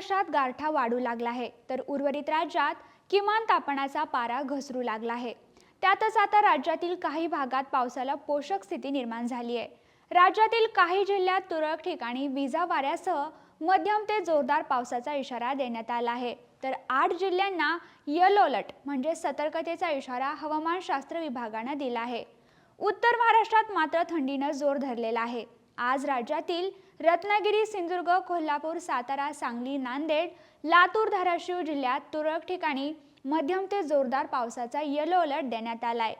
महाराष्ट्रात गारठा वाढू लागला आहे तर उर्वरित राज्यात किमान तापमानाचा पारा घसरू लागला आहे. त्यातच आता राज्यातील काही भागात पावसाला पोषक स्थिती निर्माण झाली आहे. राज्यातील काही जिल्ह्यात तुरळक ठिकाणी विजा वाऱ्यासह मध्यम ते जोरदार पावसाचा इशारा देण्यात आला आहे. तर आठ जिल्ह्यांना येलो अलर्ट म्हणजे सतर्कतेचा इशारा हवामानशास्त्र विभागानं दिला आहे. उत्तर महाराष्ट्रात मात्र थंडीनं जोर धरलेला आहे. आज राज्यातील रत्नागिरी सिंधुदुर्ग कोल्हापूर सातारा सांगली नांदेड लातूर धाराशिव जिल्ह्यात तुरळक ठिकाणी मध्यम ते जोरदार पावसाचा येलो अलर्ट देण्यात आलाय.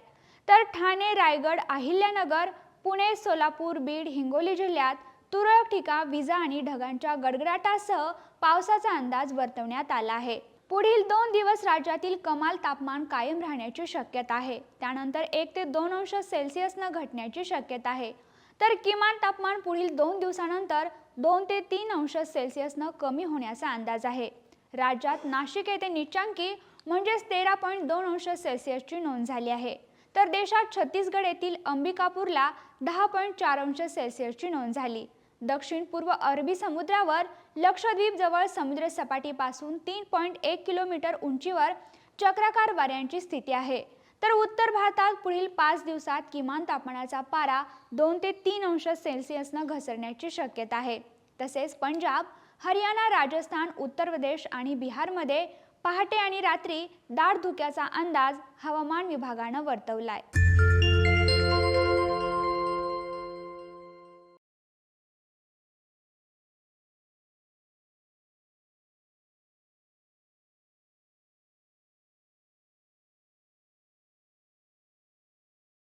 तर ठाणे रायगड अहिल्यानगर पुणे सोलापूर बीड हिंगोली जिल्ह्यात तुरळक ठिकाण विजा आणि ढगांच्या गडगडाटासह पावसाचा अंदाज वर्तवण्यात आला आहे. पुढील दोन दिवस राज्यातील कमाल तापमान कायम राहण्याची शक्यता आहे. त्यानंतर एक ते दोन अंश सेल्सिअसनं घटण्याची शक्यता आहे. तर किमान तापमान पुढील दोन दिवसानंतर दोन ते तीन अंश सेल्सिअसनं कमी होण्याचा अंदाज आहे. राज्यात नाशिक येथे निचांकी म्हणजेच तेरा पॉईंट दोन अंश सेल्सिअसची नोंद झाली आहे. तर देशात छत्तीसगड येथील अंबिकापूरला दहा पॉईंट चार अंश सेल्सिअसची नोंद झाली. दक्षिण पूर्व अरबी समुद्रावर लक्षद्वीप जवळ समुद्र सपाटीपासून तीन पॉईंट एक किलोमीटर उंचीवर चक्राकार वाऱ्यांची स्थिती आहे. तर उत्तर भारतात पुढील पाच दिवसात किमान तापमानाचा पारा दोन ते तीन अंश सेल्सिअसनं घसरण्याची शक्यता आहे. तसेच पंजाब हरियाणा राजस्थान उत्तर प्रदेश आणि बिहारमध्ये पहाटे आणि रात्री दाट धुक्याचा अंदाज हवामान विभागानं वर्तवलाय.